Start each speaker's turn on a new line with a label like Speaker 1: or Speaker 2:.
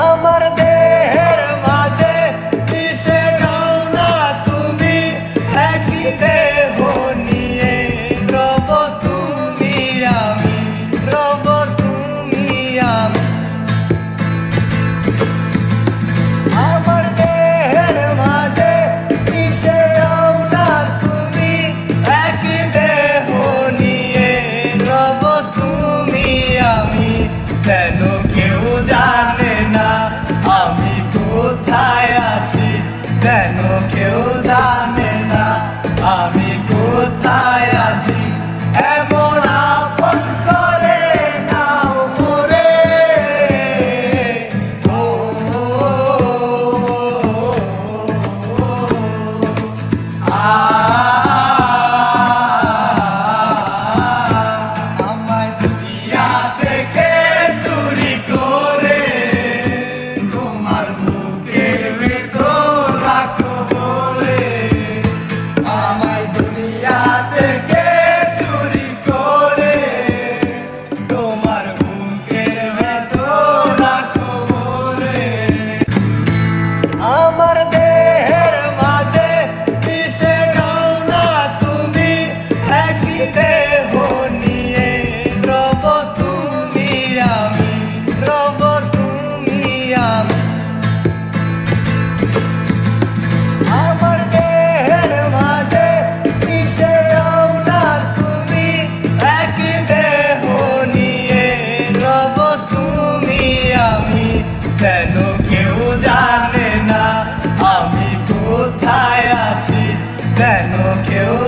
Speaker 1: আমার দেহের মাঝে দিশে যাও না তুমি। একই দেহ নিয়ে রব তুমি আমি, রব তুমি আমি। আমার দেহের মাঝে দিশে যাও না তুমি। একই দেহ নিয়ে রব তুমি আমি। যেন কেউ জানে not যেন কেউ জানে না আমি কোথায় আছি? যেন কেউ